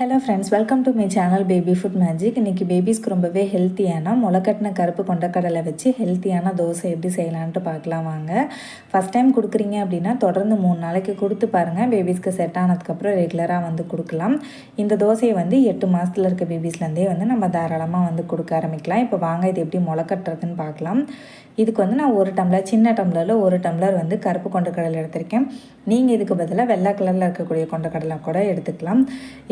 Hello friends welcome to my channel baby food magic இன்றைக்கி பேபிஸ்க்கு ரொம்பவே ஹெல்த்தியான முளைக்கட்டின கருப்பு கொண்டக்கடலை வச்சு ஹெல்த்தியான தோசை எப்படி செய்யலான்ட்டு பார்க்கலாம் வாங்க. ஃபஸ்ட் டைம் கொடுக்குறீங்க அப்படின்னா தொடர்ந்து மூணு நாளைக்கு கொடுத்து பாருங்கள் பேபிஸ்க்கு செட் ஆனதுக்கப்புறம் ரெகுலராக வந்து கொடுக்கலாம். இந்த தோசையை வந்து எட்டு மாதத்தில் இருக்க பேபிஸ்லேருந்தே வந்து நம்ம தாராளமாக வந்து கொடுக்க ஆரம்பிக்கலாம். இப்போ வாங்க இது எப்படி முளைக்கட்டுறதுன்னு பார்க்கலாம். இதுக்கு வந்து நான் ஒரு டம்ளர் சின்ன டம்ளரில் ஒரு டம்ளர் வந்து கருப்பு கொண்டக்கடலை எடுத்திருக்கேன். நீங்கள் இதுக்கு பதிலாக வெள்ளை கலரில் இருக்கக்கூடிய கொண்டக்கடலை கூட எடுத்துக்கலாம்.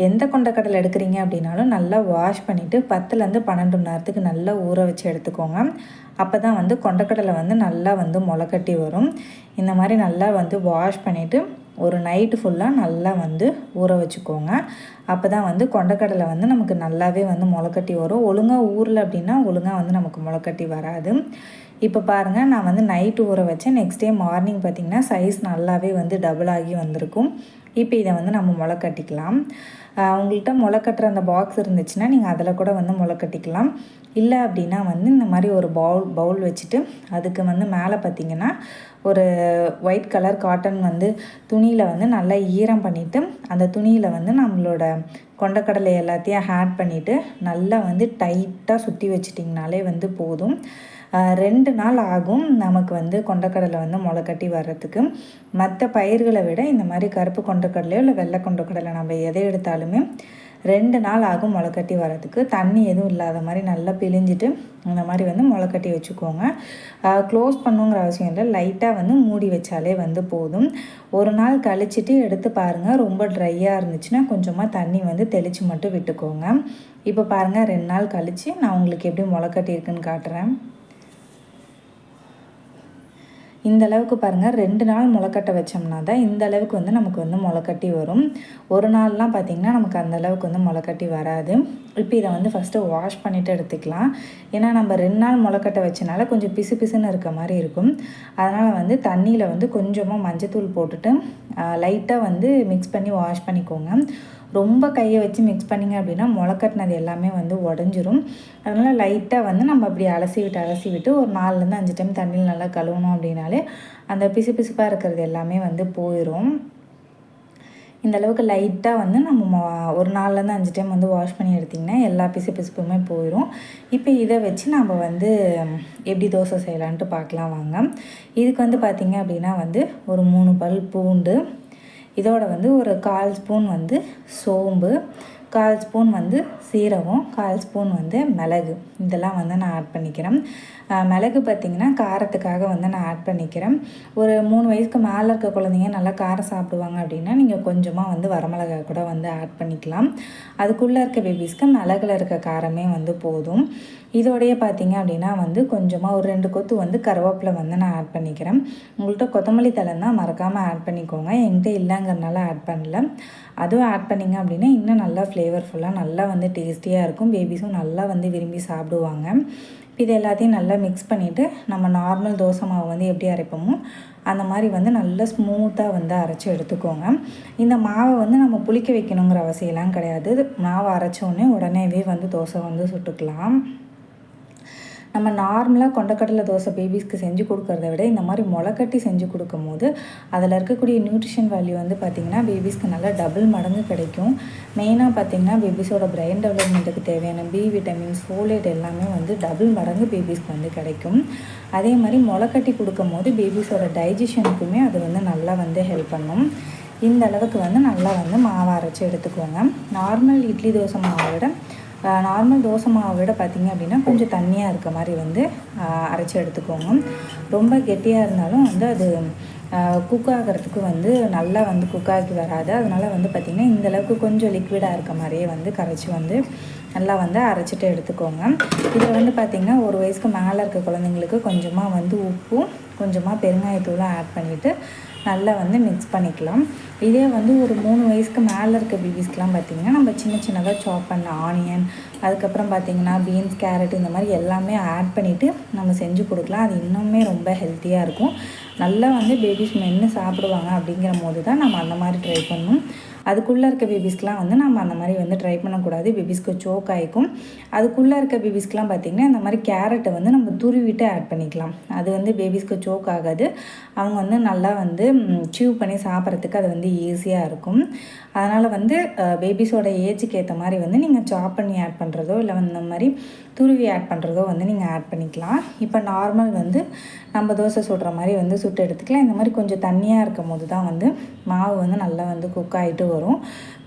எந்த கொண்டக்கடலை எடுக்கிறீங்க அப்படின்னாலும் நல்லா வாஷ் பண்ணிவிட்டு பத்துலேருந்து பன்னெண்டு மணி நேரத்துக்கு நல்லா ஊற வச்சு எடுத்துக்கோங்க. அப்போ தான் வந்து கொண்டக்கடலை வந்து நல்லா வந்து முளைக்கட்டி வரும். இந்த மாதிரி நல்லா வந்து வாஷ் பண்ணிவிட்டு ஒரு நைட்டு ஃபுல்லாக நல்லா வந்து ஊற வச்சுக்கோங்க. அப்போ தான் வந்து கொண்டக்கடலை வந்து நமக்கு நல்லாவே வந்து முளைக்கட்டி வரும். ஒழுங்காக ஊரில் அப்படின்னா ஒழுங்காக வந்து நமக்கு முளைக்கட்டி வராது. இப்போ பாருங்கள் நான் வந்து நைட்டு ஊற வச்சேன். நெக்ஸ்ட் டே மார்னிங் பார்த்திங்கன்னா சைஸ் நல்லாவே வந்து டபுள் ஆகி வந்திருக்கும். இப்போ இதை வந்து நம்ம முளை கட்டிக்கலாம் உங்கள்கிட்ட முளை கட்டுற அந்த பாக்ஸ் இருந்துச்சுன்னா நீங்கள் அதில் கூட வந்து முளை கட்டிக்கலாம். இல்லை அப்படின்னா வந்து இந்த மாதிரி ஒரு பவுல் பவுல் வச்சுட்டு அதுக்கு வந்து மேலே பார்த்திங்கன்னா ஒரு ஒயிட் கலர் காட்டன் வந்து துணியில் வந்து நல்லா ஈரம் பண்ணிவிட்டு அந்த துணியில் வந்து நம்மளோட கொண்டக்கடலை எல்லாத்தையும் ஆட் பண்ணிவிட்டு நல்லா வந்து டைட்டாக சுற்றி வச்சிட்டிங்கனாலே வந்து போதும். ரெண்டு நாள் ஆகும் நமக்கு வந்து கொண்டக்கடலை வந்து முளைக்கட்டி வர்றதுக்கு. மற்ற பயிர்களை விட இந்த மாதிரி கருப்பு கொண்டக்கடலையோ இல்லை வெள்ளை கொண்டக்கடலை நம்ம எதை எடுத்தாலுமே ரெண்டு நாள் ஆகும் முளைக்கட்டி வர்றதுக்கு. தண்ணி எதுவும் இல்லாத மாதிரி நல்லா பிழிஞ்சிட்டு அந்த மாதிரி வந்து முளைக்கட்டி வச்சுக்கோங்க. க்ளோஸ் பண்ணுங்கிற அவசியம் இல்லை. லைட்டாக வந்து மூடி வச்சாலே வந்து போதும். ஒரு நாள் கழிச்சிட்டு எடுத்து பாருங்கள் ரொம்ப ட்ரையாக இருந்துச்சுன்னா கொஞ்சமாக தண்ணி வந்து தெளித்து மட்டும் விட்டுக்கோங்க. இப்போ பாருங்கள் ரெண்டு நாள் கழித்து நான் உங்களுக்கு எப்படி முளைக்கட்டி இருக்குன்னு காட்டுறேன். இந்த அளவுக்கு பாருங்கள் ரெண்டு நாள் முளைக்கட்ட வச்சோம்னா தான் இந்த அளவுக்கு வந்து நமக்கு வந்து முளைக்கட்டி வரும். ஒரு நாள்லாம் பார்த்திங்கன்னா நமக்கு அந்த அளவுக்கு வந்து முளைக்கட்டி வராது. இப்போ இதை வந்து ஃபஸ்ட்டு வாஷ் பண்ணிவிட்டு எடுத்துக்கலாம். ஏன்னா நம்ம ரெண்டு நாள் முளைக்கட்ட வச்சனால கொஞ்சம் பிசு பிசுன்னு இருக்க மாதிரி இருக்கும். அதனால் வந்து தண்ணியில் வந்து கொஞ்சமாக மஞ்சத்தூள் போட்டுட்டு லைட்டாக வந்து மிக்ஸ் பண்ணி வாஷ் பண்ணிக்கோங்க. ரொம்ப கையை வச்சு மிக்ஸ் பண்ணிங்க அப்படின்னா முளைக்கட்டினது எல்லாமே வந்து உடஞ்சிரும். அதனால் லைட்டாக வந்து நம்ம அப்படி அலசி விட்டு அலசி விட்டு ஒரு நாலுலேருந்து அஞ்சு டைம் தண்ணியில் நல்லா கழுவணும் அப்படின்னாலே அந்த பிசு பிசுப்பாக இருக்கிறது எல்லாமே வந்து போயிடும் இந்த அளவுக்கு லைட்டாக வந்து நம்ம ஒரு நாள்லேருந்து அஞ்சு டைம் வந்து வாஷ் பண்ணி எடுத்திங்கன்னா எல்லா பிசு பிசுப்புமே போயிடும் இப்போ இதை வச்சு நம்ம வந்து எப்படி தோசை செய்யலான்ட்டு பார்க்கலாம் வாங்க. இதுக்கு வந்து பார்த்திங்க அப்படின்னா வந்து ஒரு மூணு பல் பூண்டு இதோட வந்து ஒரு கால் ஸ்பூன் வந்து சோம்பு கால் ஸ்பூன் வந்து சீரகம் கால் ஸ்பூன் வந்து மிளகு. இதெல்லாம் வந்து நான் ஆட் பண்ணிக்கிறேன். மிளகு பார்த்திங்கன்னா காரத்துக்காக வந்து நான் ஆட் பண்ணிக்கிறேன். ஒரு மூணு வயசுக்கு மேலே இருக்க குழந்தைங்க நல்லா காரம் சாப்பிடுவாங்க அப்படின்னா நீங்கள் கொஞ்சமாக வந்து வரமிளகாய் கூட வந்து ஆட் பண்ணிக்கலாம். அதுக்குள்ளே இருக்க பேபிஸ்க்கு மிளகில் இருக்க காரமே வந்து போதும். இதோடைய பார்த்தீங்க அப்படின்னா வந்து கொஞ்சமாக ஒரு ரெண்டு கொத்து வந்து கருவேப்பிலை வந்து நான் ஆட் பண்ணிக்கிறேன். உங்கள்கிட்ட கொத்தமல்லி தலைன்னா மறக்காமல் ஆட் பண்ணிக்கோங்க. என்கிட்ட இல்லைங்கிறனால ஆட் பண்ணல. அதுவும் ஆட் பண்ணிங்க அப்படின்னா இன்னும் நல்லா ஃப்ளேவர்ஃபுல்லாக நல்லா வந்து டேஸ்டியாக இருக்கும். பேபிஸும் நல்லா வந்து விரும்பி சாப்பிடுவாங்க. இது எல்லாத்தையும் நல்லா மிக்ஸ் பண்ணிவிட்டு நம்ம நார்மல் தோசை மாவு வந்து எப்படி அரைப்போமோ அந்த மாதிரி வந்து நல்லா ஸ்மூத்தாக வந்து அரைச்சி எடுத்துக்கோங்க. இந்த மாவை வந்து நம்ம புளிக்க வைக்கணுங்கிற அவசியம்லாம் கிடையாது. மாவை அரைச்சோடனே உடனேவே வந்து தோசை வந்து சுட்டுக்கலாம். நம்ம நார்மலாக கொண்டக்கடலை தோசை பேபிஸ்க்கு செஞ்சு கொடுக்குறத விட இந்த மாதிரி முளைக்கட்டி செஞ்சு கொடுக்கும் போது அதில் இருக்கக்கூடிய நியூட்ரிஷன் வேல்யூ வந்து பார்த்திங்கன்னா பேபிஸ்க்கு நல்லா டபுள் மடங்கு கிடைக்கும். மெயினாக பார்த்திங்கன்னா பேபிஸோட பிரெயின் டெவலப்மெண்ட்டுக்கு தேவையான பி விட்டமின்ஸ் ஃபோலேட் எல்லாமே வந்து டபுள் மடங்கு பேபிஸ்க்கு வந்து கிடைக்கும். அதே மாதிரி முளைக்கட்டி கொடுக்கும் போது பேபிஸோட டைஜஷனுக்குமே அது வந்து நல்லா வந்து ஹெல்ப் பண்ணும். இந்த அளவுக்கு வந்து நல்லா வந்து மாவை அரைச்சி எடுத்துக்கோங்க. நார்மல் இட்லி தோசை மாவை விட நார்மல் தோசை மாவை விட பார்த்திங்க அப்படின்னா கொஞ்சம் தண்ணியாக இருக்க மாதிரி வந்து அரைச்சி எடுத்துக்கோங்க. ரொம்ப கெட்டியாக இருந்தாலும் வந்து அது குக் ஆகிறதுக்கு வந்து நல்லா வந்து குக் ஆகி வராது. அதனால் வந்து பார்த்திங்கன்னா இந்தளவுக்கு கொஞ்சம் லிக்விடாக இருக்க மாதிரியே வந்து கரைச்சி வந்து நல்லா வந்து அரைச்சிட்டு எடுத்துக்கோங்க. இதில் வந்து பார்த்திங்கன்னா ஒரு வயசுக்கு மேலே இருக்க குழந்தைங்களுக்கு கொஞ்சமாக வந்து உப்பும் கொஞ்சமாக பெருங்காயத்தூளை ஆட் பண்ணிவிட்டு நல்லா வந்து மிக்ஸ் பண்ணிக்கலாம். இதே வந்து ஒரு மூணு வயசுக்கு மேலே இருக்க பேபிஸ்க்கெலாம் பார்த்திங்கன்னா நம்ம சின்ன சின்னதாக சாப் பண்ண ஆனியன் அதுக்கப்புறம் பார்த்திங்கன்னா பீன்ஸ் கேரட் இந்த மாதிரி எல்லாமே ஆட் பண்ணிவிட்டு நம்ம செஞ்சு கொடுக்கலாம். அது இன்னுமே ரொம்ப ஹெல்த்தியாக இருக்கும். நல்லா வந்து பேபிஸ் மென்று சாப்பிடுவாங்க அப்படிங்கிற போது தான் நம்ம அந்த மாதிரி ட்ரை பண்ணணும். அதுக்குள்ளே இருக்க பேபிஸ்க்கெலாம் வந்து நம்ம அந்த மாதிரி வந்து ட்ரை பண்ணக்கூடாது. பேபிஸ்க்கு சோக் ஆகிக்கும் அதுக்குள்ளே இருக்க பேபிஸ்க்கெலாம் பார்த்திங்கன்னா இந்த மாதிரி கேரட்டை வந்து நம்ம துருவிட்டு ஆட் பண்ணிக்கலாம். அது வந்து பேபிஸ்க்கு சோக் ஆகாது. அவங்க வந்து நல்லா வந்து சீவ் பண்ணி சாப்பிட்றதுக்கு அது வந்து ஈஸியாக இருக்கும். அதனால் வந்து பேபிஸோட ஏஜுக்கு ஏற்ற மாதிரி வந்து நீங்கள் சாப் பண்ணி ஆட் பண்ணுறதோ இல்லை வந்து இந்த மாதிரி துருவி ஆட் பண்ணுறதோ வந்து நீங்கள் ஆட் பண்ணிக்கலாம். இப்போ நார்மல் வந்து நம்ம தோசை சுடுற மாதிரி வந்து சுட்டு எடுத்துக்கலாம். இந்த மாதிரி கொஞ்சம் தண்ணியாக இருக்கும் போது தான் வந்து மாவு வந்து நல்லா வந்து குக் ஆகிட்டு வரும்.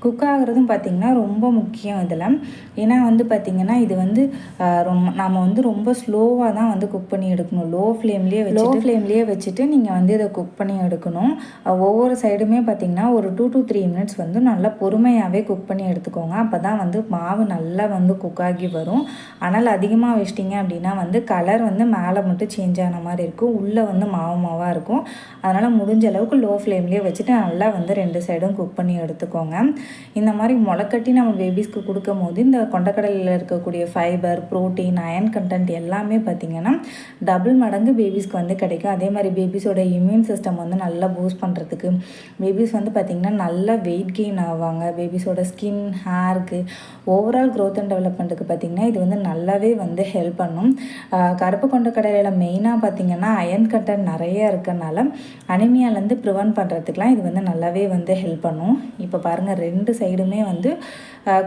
குக் ஆகுறதும் பார்த்திங்கன்னா ரொம்ப முக்கியம் இதில். ஏன்னா வந்து பார்த்திங்கன்னா இது வந்து ரொம்ப நம்ம வந்து ரொம்ப ஸ்லோவாக தான் வந்து குக் பண்ணி எடுக்கணும். லோ ஃப்ளேம்லேயே லோ ஃப்ளேம்லேயே வச்சுட்டு நீங்கள் வந்து இதை குக் பண்ணி எடுக்கணும். ஒவ்வொரு சைடுமே பார்த்திங்கன்னா ஒரு டூ டு த்ரீ மினிட்ஸ் வந்து நல்லா பொறுமையாகவே குக் பண்ணி எடுத்துக்கோங்க. அப்போ தான் வந்து மாவு நல்லா வந்து குக் ஆகி வரும். ஆனால் அதிகமாக வச்சிட்டிங்க அப்படின்னா வந்து கலர் வந்து மேலே மட்டும் சேஞ்ச் ஆன மாதிரி இருக்கும். உள்ளே வந்து மாவு மாவாக இருக்கும். அதனால் முடிஞ்ச அளவுக்கு லோ ஃப்ளேம்லேயே வச்சுட்டு நல்லா வந்து ரெண்டு சைடும் குக் பண்ணி எடுத்துக்கோங்க. இந்த மாதிரி முளைக்கட்டி நம்ம பேபிஸ்க்கு கொடுக்கும் போது இந்த கொண்டக்கடலில் இருக்கக்கூடிய ஃபைபர் ப்ரோட்டீன் அயன் கண்டென்ட் எல்லாமே பார்த்திங்கன்னா டபுள் மடங்கு பேபிஸ்க்கு வந்து கிடைக்கும். அதே மாதிரி பேபிஸோட இம்யூன் சிஸ்டம் வந்து நல்லா பூஸ்ட் பண்ணுறதுக்கு பேபிஸ் வந்து பார்த்திங்கன்னா நல்லா வெயிட் கெயின் ஆவாங்க. பேபிஸோட ஸ்கின் ஹேருக்கு ஓவரால் க்ரோத் அண்ட் டெவலப்மெண்ட்டுக்கு பார்த்திங்கன்னா இது வந்து நல்லாவே வந்து ஹெல்ப் பண்ணும். கருப்பு கொண்ட கடலையில் மெயினாக பார்த்திங்கன்னா அயன் கண்டென்ட் நிறைய இருக்கனால அனிமியாலேருந்து ப்ரிவென்ட் பண்ணுறதுக்குலாம் இது வந்து நல்லாவே வந்து ஹெல்ப் பண்ணும். இப்போ பாருங்கள் ரெண்டு ரெண்டு சைடுமே வந்து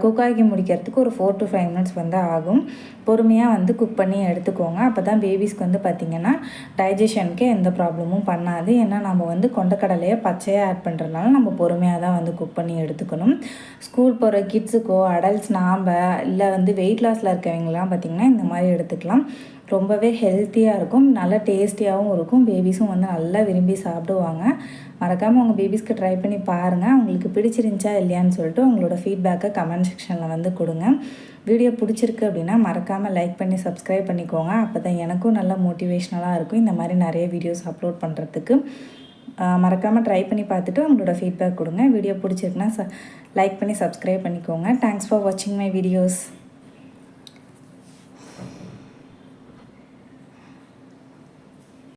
குக் ஆகி முடிக்கிறதுக்கு ஒரு ஃபோர் டு ஃபைவ் மினிட்ஸ் வந்து ஆகும். பொறுமையாக வந்து குக் பண்ணி எடுத்துக்கோங்க. அப்போ தான் பேபிஸ்க்கு வந்து பார்த்திங்கன்னா டைஜஷனுக்கு எந்த ப்ராப்ளமும் பண்ணாது. ஏன்னா நம்ம வந்து கொண்டக்கடலையை பச்சையாக ஆட் பண்ணுறதுனால நம்ம பொறுமையாக தான் வந்து குக் பண்ணி எடுத்துக்கணும். ஸ்கூல் போகிற கிட்ஸுக்கோ அடல்ட்ஸ் நாம் இல்லை வந்து வெயிட் லாஸில் இருக்கவங்களாம் பார்த்திங்கன்னா இந்த மாதிரி எடுத்துக்கலாம். ரொம்பவே ஹெல்த்தியாக இருக்கும். நல்லா டேஸ்டியாகவும் இருக்கும். பேபிஸும் வந்து நல்லா விரும்பி சாப்பிடுவாங்க. மறக்காமல் உங்கள் பேபிஸ்க்கு ட்ரை பண்ணி பாருங்கள் உங்களுக்கு பிடிச்சிருந்துச்சா இல்லையான்னு சொல்லிட்டு உங்களோட ஃபீட்பேக்கை கமெண்ட் செக்ஷனில் வந்து கொடுங்க. வீடியோ பிடிச்சிருக்கு அப்படின்னா மறக்காமல் லைக் பண்ணி சப்ஸ்கிரைப் பண்ணிக்கோங்க. அப்போ தான் எனக்கும் நல்ல மோட்டிவேஷ்னலாக இருக்கும். இந்த மாதிரி நிறைய வீடியோஸ் அப்லோட் பண்ணுறதுக்கு மறக்காமல் ட்ரை பண்ணி பார்த்துட்டு உங்களோட ஃபீட்பேக் கொடுங்க. வீடியோ பிடிச்சிருக்குன்னா ச லைக் பண்ணி சப்ஸ்கிரைப் பண்ணிக்கோங்க. தேங்க்ஸ் ஃபார் வாட்சிங் மை வீடியோஸ்